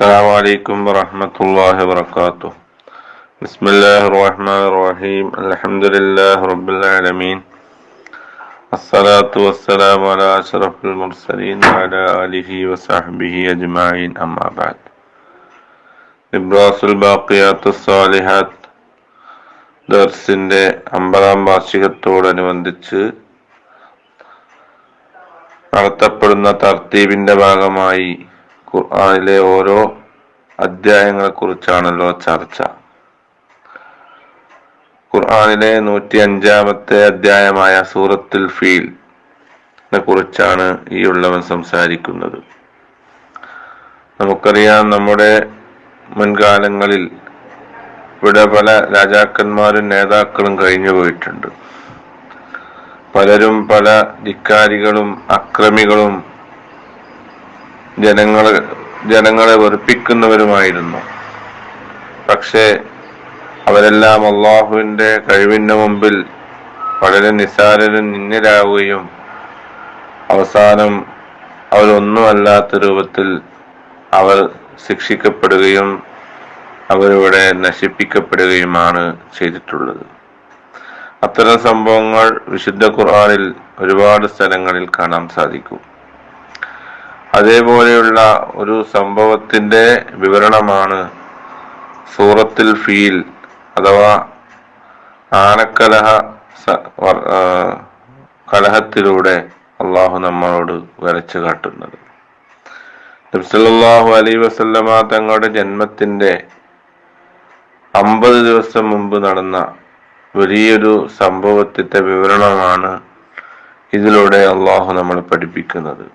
السلام عليكم ورحمة الله وبركاته بسم الله الرحمن الرحيم الحمد لله رب العالمين الصلاة والسلام على أشرف المرسلين وعلى آله وصحبه أجمعين أما بعد ഇബ്രാസുൽ ബാക്കിയാത്ത് സാലിഹാത്ത് ദർസിന്റെ അമ്പതാം വാർഷികത്തോടനുബന്ധിച്ച് നടത്തപ്പെടുന്ന തർത്തീബിന്റെ ഭാഗമായി ഖുർആനിലെ ഓരോ അധ്യായങ്ങളെ കുറിച്ചാണല്ലോ ചർച്ച. ഖുർആാനിലെ നൂറ്റി അഞ്ചാമത്തെ അധ്യായമായ സൂറത്തുൽ ഫീൽ കുറിച്ചാണ് ഈ ഉള്ളവൻ സംസാരിക്കുന്നത്. നമുക്കറിയാം നമ്മുടെ മുൻകാലങ്ങളിൽ ഇവിടെ പല രാജാക്കന്മാരും നേതാക്കളും കഴിഞ്ഞു പോയിട്ടുണ്ട്. പലരും പല ധിക്കാരികളും അക്രമികളും ജനങ്ങളെ ജനങ്ങളെ വെറുപ്പിക്കുന്നവരുമായിരുന്നു. പക്ഷേ അവരെല്ലാം അള്ളാഹുവിന്റെ കഴിവിന്റെ മുമ്പിൽ വളരെ നിസാരരും നിന്നിലാവുകയും അവസാനം അവരൊന്നുമല്ലാത്ത രൂപത്തിൽ അവർ ശിക്ഷിക്കപ്പെടുകയും അവരിവിടെ നശിപ്പിക്കപ്പെടുകയുമാണ് ചെയ്തിട്ടുള്ളത്. അത്തരം സംഭവങ്ങൾ വിശുദ്ധ ഖുർആനിൽ ഒരുപാട് സ്ഥലങ്ങളിൽ കാണാൻ സാധിക്കും. അതേപോലെയുള്ള ഒരു സംഭവത്തിന്റെ വിവരണമാണ് സൂറത്തിൽ ഫീൽ അഥവാ ആനക്കലഹ കലഹത്തിലൂടെ അള്ളാഹു നമ്മളോട് വരച്ചു കാട്ടുന്നത്. നബ്സല്ലാഹു അലൈ വസല്ലമ തങ്ങളുടെ ജന്മത്തിന്റെ അമ്പത് ദിവസം മുമ്പ് നടന്ന വലിയൊരു സംഭവത്തിന്റെ വിവരണമാണ് ഇതിലൂടെ അള്ളാഹു നമ്മളെ പഠിപ്പിക്കുന്നത്.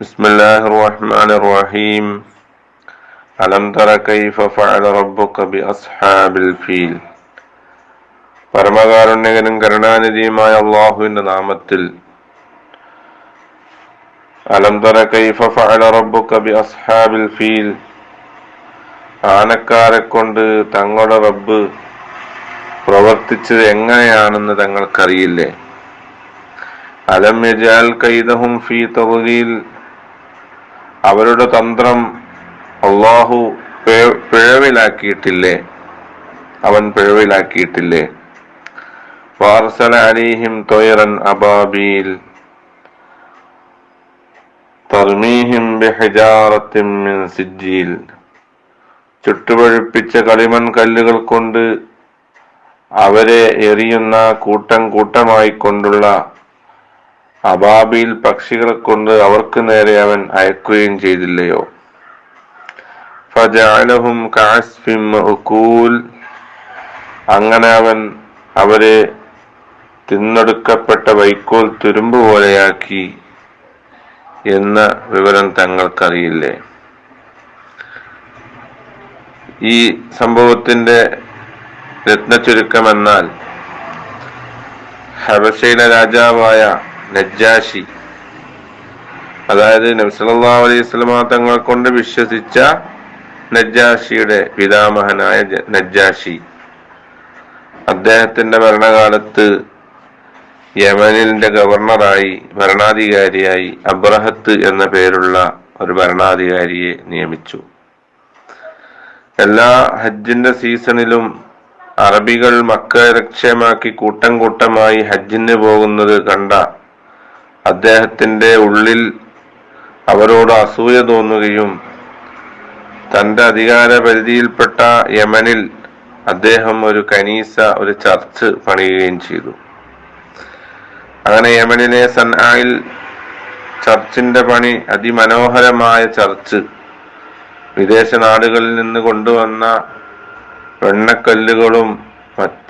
ബിസ്മില്ലാഹിർ റഹ്മാനിർ റഹീം അലം ألم تر ഫഅല റബ്ബുക ربك بأصحاب الفيل പരമകാരുണ്യകനും കരുണാനിധിയുമായ അള്ളാഹുവിന്റെ നാമത്തിൽ. അലം തറ കൈഫ ഫഅല റബ്ബുക ബി അസ്ഹാബിൽ ഫീൽ. ആനക്കാരെ കൊണ്ട് തങ്ങളുടെ റബ്ബ് പ്രവർത്തിച്ചത് എങ്ങനെയാണെന്ന് തങ്ങൾക്കറിയില്ലേ? അലം യജാൽ കൈതഹും ഫീ തവലീൽ അവരുടെ തന്ത്രം അള്ളാഹു പിഴവിലാക്കിയിട്ടില്ലേ? അവൻ പിഴവിലാക്കിയിട്ടില്ലേ? വാർസല അലീഹിം തൊയറൻ അബാബീൽ. തർമീഹിം ബിഹിജാറത്തിൻ മിൻ സിജ്ജീൽ. ചുട്ടുപഴുപ്പിച്ച കളിമൺ കല്ലുകൾ കൊണ്ട് അവരെ എറിയുന്ന കൂട്ടം കൂട്ടമായി കൊണ്ടുള്ള അബാബിൽ പക്ഷികളെ കൊണ്ട് അവർക്ക് നേരെ അവൻ അയക്കുകയും ചെയ്തില്ലയോ? അങ്ങനെ അവൻ അവരെ തിന്നെടുക്കപ്പെട്ട വൈക്കോൽ തുരുമ്പ് പോലെയാക്കി എന്ന വിവരം തങ്ങൾക്കറിയില്ലേ? ഈ സംഭവത്തിന്റെ രത്നചുരുക്കമെന്നാൽ ഹബശയിലെ രാജാവായ നജ്ജാഷി. അതായത് നബ്സല്ലാ അലൈഹി സ്വലമ തങ്ങളെ കൊണ്ട് വിശ്വസിച്ച നജ്ജാഷിയുടെ പിതാമഹനായ നജ്ജാഷി. അദ്ദേഹത്തിന്റെ ഭരണകാലത്ത് യമനിലിന്റെ ഗവർണറായി ഭരണാധികാരിയായി അബ്രഹത്ത് എന്ന പേരുള്ള ഒരു ഭരണാധികാരിയെ നിയമിച്ചു. എല്ലാ ഹജ്ജിന്റെ സീസണിലും അറബികൾ മക്ക ലക്ഷ്യമാക്കി കൂട്ടം കൂട്ടമായി ഹജ്ജിന് പോകുന്നത് കണ്ട അദ്ദേഹത്തിന്റെ ഉള്ളിൽ അവരോട് അസൂയ തോന്നുകയും തന്റെ അധികാര പരിധിയിൽപ്പെട്ട യമനിൽ അദ്ദേഹം ഒരു കനീസ ഒരു ചർച്ച് പണിയുകയും ചെയ്തു. അങ്ങനെ യമനിലെ സൻആയിൽ ചർച്ചിന്റെ പണി അതിമനോഹരമായ ചർച്ച്. വിദേശ നാടുകളിൽ നിന്ന് കൊണ്ടുവന്ന വെണ്ണക്കല്ലുകളും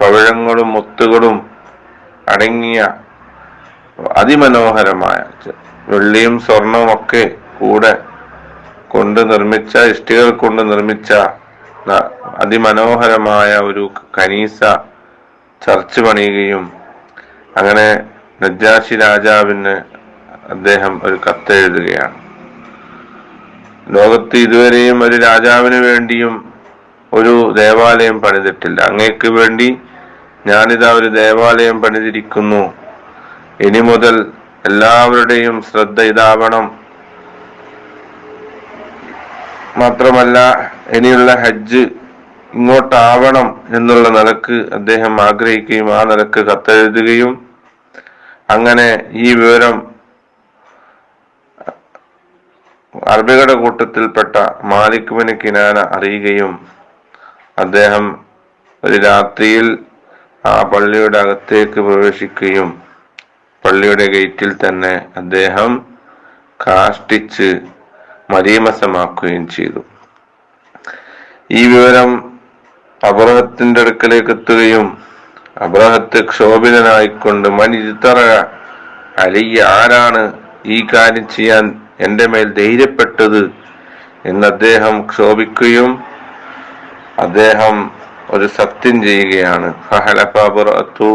പവിഴങ്ങളും മുത്തുകളും അടങ്ങിയ അതിമനോഹരമായ വെള്ളിയും സ്വർണവും ഒക്കെ കൂടെ കൊണ്ട് നിർമ്മിച്ച ഇഷ്ടികൾ കൊണ്ട് നിർമ്മിച്ച അതിമനോഹരമായ ഒരു കനീസ ചർച്ച് പണിയുകയും അങ്ങനെ നജാഷി രാജാവിന് അദ്ദേഹം ഒരു കത്തെഴുതുകയാണ് ലോകത്ത് ഇതുവരെയും ഒരു രാജാവിന് വേണ്ടിയും ഒരു ദേവാലയം പണിതിട്ടില്ല. അങ്ങേക്ക് വേണ്ടി ഞാനിതാ ഒരു ദേവാലയം പണിതിരിക്കുന്നു. ഇനി മുതൽ എല്ലാവരുടെയും ശ്രദ്ധ ഇതാവണം. മാത്രമല്ല ഇനിയുള്ള ഹജ്ജ് ഇങ്ങോട്ടാവണം എന്നുള്ള നിലയ്ക്ക് അദ്ദേഹം ആഗ്രഹിക്കുകയും ആ നിലയ്ക്ക് കത്തെഴുതുകയും അങ്ങനെ ഈ വിവരം അറബികളുടെ കൂട്ടത്തിൽപ്പെട്ട മാലിക് ബിൻ കിനാന അറിയുകയും അദ്ദേഹം ഒരു രാത്രിയിൽ ആ പള്ളിയുടെ അകത്തേക്ക് പ്രവേശിക്കുകയും പള്ളിയുടെ ഗേറ്റിൽ തന്നെ അദ്ദേഹം കാഷ്ടിച്ച് മരീമസമാക്കുകയും ചെയ്തു. ഈ വിവരം അബ്രഹത്തിന്റെ അടുക്കലേക്ക് എത്തുകയും അബ്രഹത്ത് ക്ഷോഭിതനായിക്കൊണ്ട് മനിതറ അലിയ ആരാണ് ഈ കാര്യം ചെയ്യാൻ എന്റെ മേൽ ധൈര്യപ്പെട്ടത്? എന്ന് അദ്ദേഹം ക്ഷോഭിക്കുകയും അദ്ദേഹം ഒരു സത്യം ചെയ്യുകയാണ്. അബ്റഅത്തു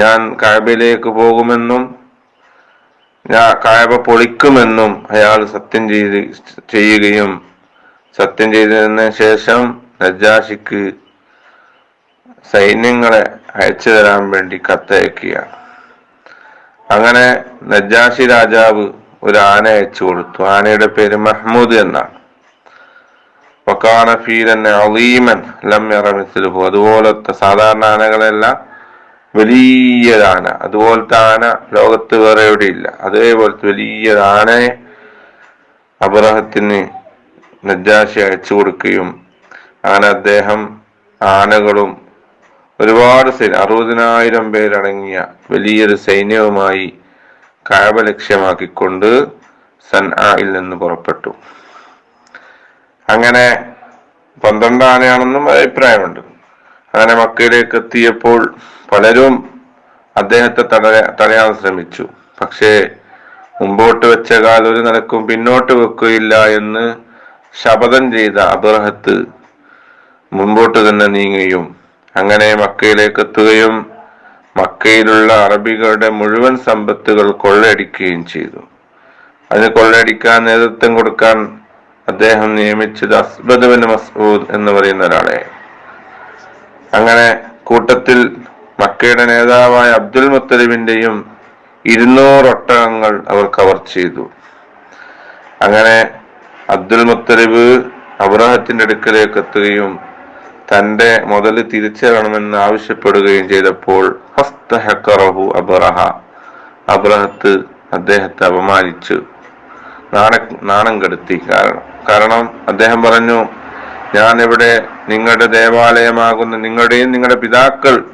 ഞാൻ കഅബയിലേക്ക് പോകുമെന്നും ഞാൻ കായബ പൊളിക്കുമെന്നും അയാൾ സത്യം ചെയ്ത് ചെയ്യുകയും സത്യം ചെയ്തതിന് ശേഷം നജാഷിക്ക് സൈന്യങ്ങളെ അയച്ചു തരാൻ വേണ്ടി കത്തയക്കുകയാണ്. അങ്ങനെ നജാഷി രാജാവ് ഒരു ആന അയച്ചു കൊടുത്തു. ആനയുടെ പേര് മഹ്മൂദ് എന്നാണ്. ലം അതുപോലത്തെ സാധാരണ ആനകളെല്ലാം വലിയതാന. ആന അതുപോലത്തെ ആന ലോകത്ത് വേറെ എവിടെയില്ല. അതേപോലത്തെ വലിയതാനയെ അബ്രഹത്തിന് നജ്ജാശി അയച്ചു കൊടുക്കുകയും അങ്ങനെ അദ്ദേഹം ആനകളും ഒരുപാട് സൈന്യം അറുപതിനായിരം പേരടങ്ങിയ വലിയൊരു സൈന്യവുമായി കായവ ലക്ഷ്യമാക്കിക്കൊണ്ട് സൻആയിൽ നിന്ന് പുറപ്പെട്ടു. അങ്ങനെ പന്ത്രണ്ട് ആനയാണെന്നും അഭിപ്രായമുണ്ട്. അങ്ങനെ മക്കയിലേക്ക് എത്തിയപ്പോൾ പലരും അദ്ദേഹത്തെ തടയ തടയാൻ ശ്രമിച്ചു. പക്ഷേ മുമ്പോട്ട് വെച്ച കാൽ ഒരു നിലക്കും പിന്നോട്ട് വെക്കുകയില്ല എന്ന് ശപഥം ചെയ്ത അബ്രഹത്ത് മുമ്പോട്ട് തന്നെ നീങ്ങുകയും അങ്ങനെ മക്കയിലേക്ക് എത്തുകയും മക്കയിലുള്ള അറബികളുടെ മുഴുവൻ സമ്പത്തുകൾ കൊള്ളയടിക്കുകയും ചെയ്തു. അതിന് കൊള്ളയടിക്കാൻ നേതൃത്വം കൊടുക്കാൻ അദ്ദേഹം നിയമിച്ചത് അസ്ബദ് ബിൻ മസ്ഊദ് എന്ന് പറയുന്ന ഒരാളെ. അങ്ങനെ കൂട്ടത്തിൽ മക്കയുടെ നേതാവായ അബ്ദുൽ മുത്തലിബിന്റെയും ഇരുന്നൂറ് ഒട്ടകങ്ങൾ അവർ കവർ ചെയ്തു. അങ്ങനെ അബ്ദുൽ മുത്തലിബ് അബ്രഹത്തിന്റെ അടുക്കലേക്ക് എത്തുകയും തന്റെ മുതൽ തിരിച്ചറിയണമെന്ന് ആവശ്യപ്പെടുകയും ചെയ്തപ്പോൾ അബ്രഹ. അബ്രഹത്ത് അദ്ദേഹത്തെ അപമാനിച്ചു. നാണ നാണം കെടുത്തി കാരണം കാരണം അദ്ദേഹം പറഞ്ഞു ഞാൻ ഇവിടെ നിങ്ങളുടെ ദേവാലയമാകുന്ന നിങ്ങളുടെയും നിങ്ങളുടെ പിതാക്കൾ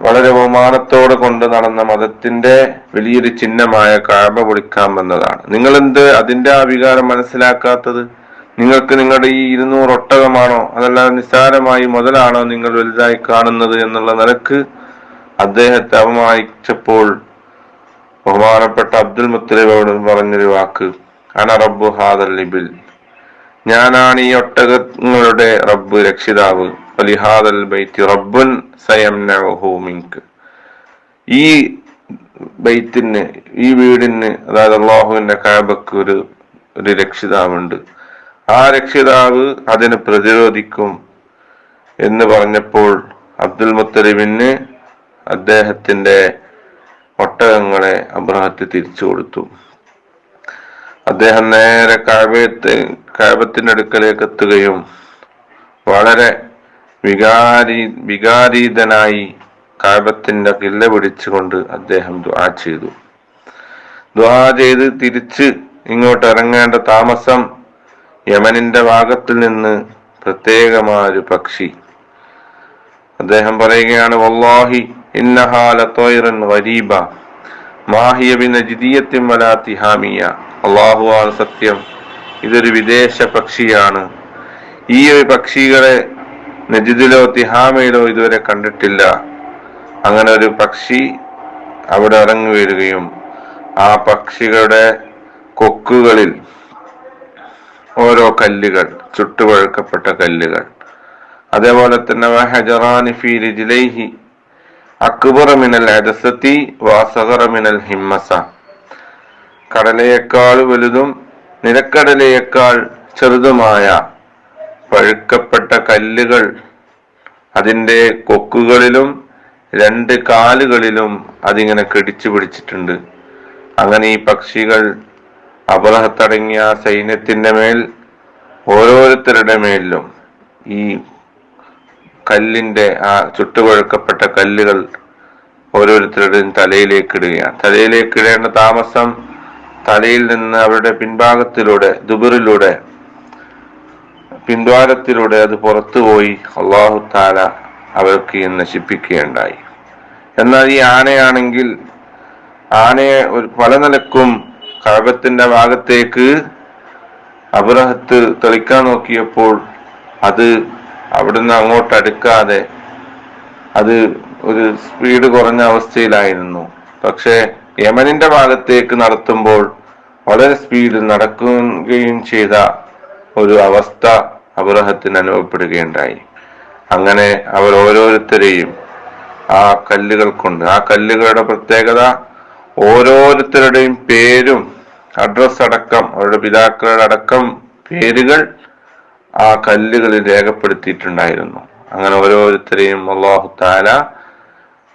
വളരെ ബഹുമാനത്തോടെ കൊണ്ട് നടന്ന മതത്തിന്റെ വലിയൊരു ചിഹ്നമായ കാബ പൊളിക്കാൻ വന്നതാണ്. നിങ്ങൾ എന്ത് അതിന്റെ ആ വികാരം മനസ്സിലാക്കാത്തത്? നിങ്ങൾക്ക് നിങ്ങളുടെ ഈ ഇരുന്നൂറ് ഒട്ടകമാണോ? അതല്ലാതെ നിസ്സാരമായി മുതലാണോ നിങ്ങൾ വലുതായി കാണുന്നത് എന്നുള്ള നിലയ്ക്ക് അദ്ദേഹത്തെ അപമാനിച്ചപ്പോൾ ബഹുമാനപ്പെട്ട അബ്ദുൽ മുത്തലിബ് പറഞ്ഞൊരു വാക്ക് റബ്ബു ഹാദൽ ലിബിൽ. ഞാനാണ് ഈ ഒട്ടകങ്ങളുടെ റബ്ബ് രക്ഷിതാവ്. അലിഹാദൽ ബൈത്തി റബ്ബുൻ സയംനഹു മിങ്ക് ഈ ബൈത്തിന് ഈ വീടിന് അതായത് അള്ളാഹുവിന്റെ കാബക്ക് ഒരു ഒരു രക്ഷിതാവുണ്ട്. ആ രക്ഷിതാവ് അതിനെ പ്രതിരോധിക്കും എന്ന് പറഞ്ഞപ്പോൾ അബ്ദുൽ മുത്തലിബിന് അദ്ദേഹത്തിന്റെ ഒട്ടകങ്ങളെ അബ്രഹത്ത് തിരിച്ചു കൊടുത്തു. അദ്ദേഹം നേരെ കാവ്യത്തെ കാവ്യത്തിന്റെ അടുക്കലേക്ക് എത്തുകയും വളരെ വികാരി വികാരീതനായി കാവ്യത്തിന്റെ കില്ല പിടിച്ചുകൊണ്ട് അദ്ദേഹം ദ്വാ ചെയ്തു. ദ്വാ ചെയ്ത് തിരിച്ച് ഇങ്ങോട്ട് ഇറങ്ങേണ്ട താമസം യമനിന്റെ ഭാഗത്തിൽ നിന്ന് പ്രത്യേകമായൊരു പക്ഷി. അദ്ദേഹം പറയുകയാണ് വല്ലാഹി ഇന്നഹാല തോയിറൻ വരീബ മാഹിയ ബിനജിദിയത്തിൻ വലാ തിഹാമിയ. അള്ളാഹുവാണ് സത്യം. ഇതൊരു വിദേശ പക്ഷിയാണ്. ഈ ഒരു പക്ഷികളെ നജിദിലോ തിഹാമയിലോ ഇതുവരെ കണ്ടിട്ടില്ല. അങ്ങനെ ഒരു പക്ഷി അവിടെ ഇറങ്ങി വരികയും ആ പക്ഷികളുടെ കൊക്കുകളിൽ ഓരോ കല്ലുകൾ ചുട്ടുപഴുക്കപ്പെട്ട കല്ലുകൾ. അതേപോലെ തന്നെ വഹജറാനി ഫീ റിജ്ലൈഹി അക്ബറ മിനൽ അദസത്തി വാസഗറ മിനൽ ഹിമ്മസ. കടലയേക്കാൾ വലുതും നിലക്കടലയേക്കാൾ ചെറുതുമായ പഴുക്കപ്പെട്ട കല്ലുകൾ അതിന്റെ കൊക്കുകളിലും രണ്ട് കാലുകളിലും അതിങ്ങനെ കടിച്ചു പിടിച്ചിട്ടുണ്ട്. അങ്ങനെ ഈ പക്ഷികൾ അപലഹത്തടങ്ങിയ സൈന്യത്തിന്റെ മേൽ ഓരോരുത്തരുടെ മേലിലും ഈ കല്ലിന്റെ ആ ചുട്ടുകൊഴുക്കപ്പെട്ട കല്ലുകൾ ഓരോരുത്തരുടെയും തലയിലേക്ക് ഇടുകയാണ്. തലയിലേക്ക് ഇടേണ്ട താമസം തലയിൽ നിന്ന് അവരുടെ പിൻഭാഗത്തിലൂടെ ദുബറിലൂടെ പിൻദ്വാരത്തിലൂടെ അത് പുറത്തുപോയി അള്ളാഹു താല അവർക്ക് നശിപ്പിക്കുകയുണ്ടായി. എന്നാൽ ഈ ആനയാണെങ്കിൽ ആനയെ ഒരു പല നിലക്കും കഴകത്തിന്റെ ഭാഗത്തേക്ക് അബ്രഹത്ത് തെളിക്കാൻ നോക്കിയപ്പോൾ അത് അവിടുന്ന് അങ്ങോട്ട് അടുക്കാതെ അത് ഒരു സ്പീഡ് കുറഞ്ഞ അവസ്ഥയിലായിരുന്നു. പക്ഷേ യമനിന്റെ ഭാഗത്തേക്ക് നടത്തുമ്പോൾ വളരെ സ്പീഡിൽ നടക്കുകയും ചെയ്ത ഒരു അവസ്ഥ അബ്രഹത്തിന് അനുഭവപ്പെടുകയുണ്ടായി. അങ്ങനെ അവർ ഓരോരുത്തരെയും ആ കല്ലുകൾ കൊണ്ട് ആ കല്ലുകളുടെ പ്രത്യേകത ഓരോരുത്തരുടെയും പേരും അഡ്രസ് അടക്കം അവരുടെ പിതാക്കളുടെ അടക്കം പേരുകൾ ആ കല്ലുകളിൽ രേഖപ്പെടുത്തിയിട്ടുണ്ടായിരുന്നു. അങ്ങനെ ഓരോരുത്തരെയും അള്ളാഹു താല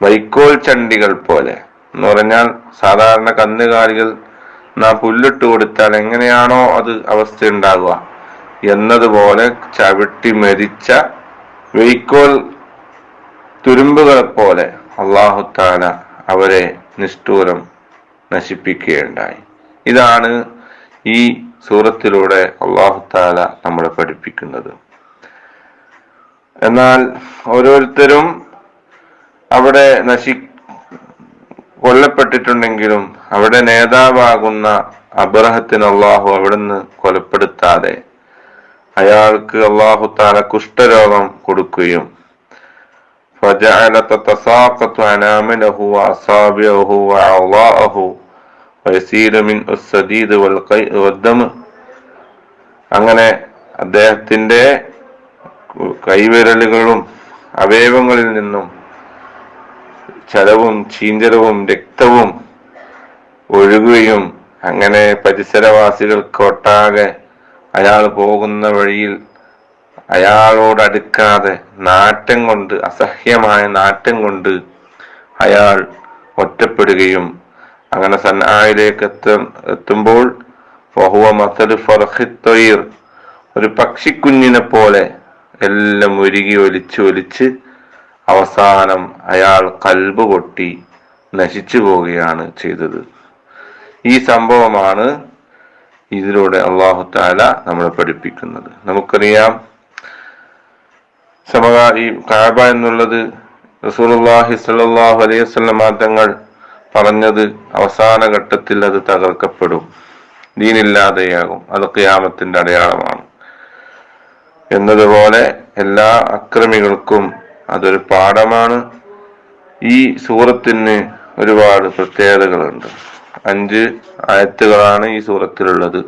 വൈക്കോൽ ചണ്ടികൾ പോലെ എന്ന് പറഞ്ഞാൽ സാധാരണ കന്നുകാലികൾ നാം പുല്ലിട്ട് കൊടുത്താൽ എങ്ങനെയാണോ അത് അവസ്ഥ ഉണ്ടാകുക എന്നതുപോലെ ചവിട്ടി മരിച്ച വെയ്ക്കോൽ തുരുമ്പുകളെ പോലെ അള്ളാഹുത്താല അവരെ നിഷ്ഠൂരം നശിപ്പിക്കുകയുണ്ടായി. ഇതാണ് ഈ സൂറത്തിലൂടെ അള്ളാഹുത്താല നമ്മളെ പഠിപ്പിക്കുന്നത്. എന്നാൽ ഓരോരുത്തരും അവിടെ നശി കൊല്ലപ്പെട്ടിട്ടുണ്ടെങ്കിലും അവിടെ നേതാവാകുന്ന അബ്രഹത്തിന് അള്ളാഹു അവിടുന്ന് കൊലപ്പെടുത്താതെ അയാൾക്ക് അള്ളാഹു താല കുഷ്ഠരോഗം കൊടുക്കുകയും فجعل تتساقط أنامله وأصابعه وأعضاءه ويسير من السديد والقيء والدم അങ്ങനെ അദ്ദേഹത്തിന്റെ കൈവിരലുകളും അവയവങ്ങളിൽ നിന്നും ചലവും ചീഞ്ചലവും രക്തവും ഒഴുകുകയും അങ്ങനെ പരിസരവാസികൾക്കൊട്ടാകെ അയാൾ പോകുന്ന വഴിയിൽ അയാളോടടുക്കാതെ നാറ്റം കൊണ്ട് അസഹ്യമായ നാറ്റം കൊണ്ട് അയാൾ ഒറ്റപ്പെടുകയും അങ്ങനെ സന്നായിലേക്ക് എത്ത എത്തുമ്പോൾ ഒരു പക്ഷിക്കുഞ്ഞിനെ പോലെ എല്ലാം ഒരുകി ഒലിച്ച് ഒലിച്ച് അവസാനം അയാൾ കൽബ് പൊട്ടി നശിച്ചു പോവുകയാണ് ചെയ്തത്. ഈ സംഭവമാണ് ഇതിലൂടെ അള്ളാഹു താല നമ്മളെ പഠിപ്പിക്കുന്നത്. നമുക്കറിയാം സമകാ ഈ കാബ എന്നുള്ളത് റസൂലുള്ളാഹി സ്വല്ലല്ലാഹു അലൈഹി തങ്ങൾ പറഞ്ഞത് അവസാന ഘട്ടത്തിൽ അത് തകർക്കപ്പെടും. ദീനില്ലാതെയാകും. അത് ഖിയാമത്തിന്റെ അടയാളമാണ്. എന്നതുപോലെ എല്ലാ അക്രമികൾക്കും അതൊരു പാഠമാണ്. ഈ സൂറത്തിന് ഒരുപാട് പ്രത്യേകതകളുണ്ട്. അഞ്ച് ആയത്തുകളാണ് ഈ സൂറത്തിലുള്ളത്.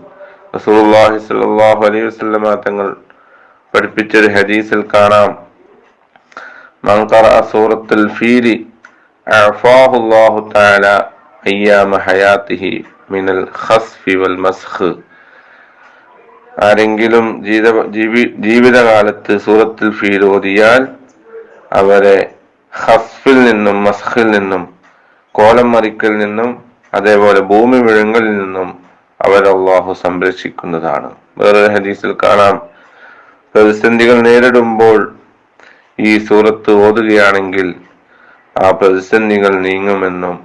റസൂലുള്ളാഹി സ്വല്ലല്ലാഹു അലൈഹി വസല്ലമ തങ്ങൾ പഠിപ്പിച്ചൊരു ഹദീസിൽ കാണാം. മൻ ഖറഅ സൂറത്തുൽ ഫീലി അഅഫാഹുല്ലാഹു തആല അയ്യാമ ഹയാത്തിഹി മിനൽ ഖസ്ഫി വൽ മസ്ഖ്. ആരെങ്കിലും ജീവിത ജീവിതകാലത്ത് സൂറത്തുൽ ഫീൽ ഓതിയാൽ അവരെ ഹഫിൽ നിന്നും മസ്ഖിൽ നിന്നും കോലം മറിക്കൽ നിന്നും അതേപോലെ ഭൂമി വിഴുങ്ങലിൽ നിന്നും അള്ളാഹു സംരക്ഷിക്കുന്നതാണ്. വേറൊരു ഹദീസിൽ കാണാം. പ്രതിസന്ധികൾ നേരിടുമ്പോൾ ഈ സൂറത്ത് ഓതുകയാണെങ്കിൽ ആ പ്രതിസന്ധികൾ നീങ്ങുമെന്നും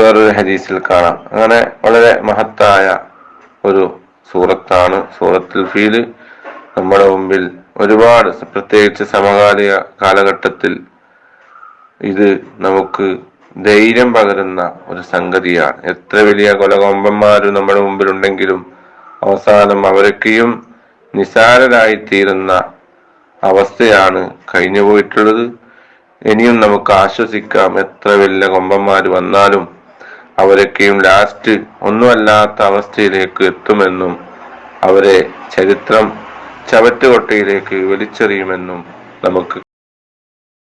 വേറൊരു ഹദീസിൽ കാണാം. അങ്ങനെ വളരെ മഹത്തായ ഒരു സൂറത്താണ്. സൂറത്തുൽ ഫീൽ നമ്മുടെ മുമ്പിൽ ഒരുപാട് പ്രത്യേകിച്ച് സമകാലിക കാലഘട്ടത്തിൽ ഇത് നമുക്ക് ധൈര്യം പകരുന്ന ഒരു സംഗതിയാണ്. എത്ര വലിയ കൊലകൊമ്പന്മാരും നമ്മുടെ മുമ്പിൽ ഉണ്ടെങ്കിലും അവസാനം അവരൊക്കെയും നിസാരരായി തീരുന്ന അവസ്ഥയാണ് കഴിഞ്ഞു പോയിട്ടുള്ളത് ഇനിയും നമുക്ക് ആശ്വസിക്കാം എത്ര വലിയ കൊമ്പന്മാർ വന്നാലും അവരൊക്കെയും ലാസ്റ്റ് ഒന്നുമല്ലാത്ത അവസ്ഥയിലേക്ക് എത്തുമെന്നും അവരെ ചരിത്രം ചവറ്റുകൊട്ടയിലേക്ക് വലിച്ചെറിയുമെന്നും നമുക്ക്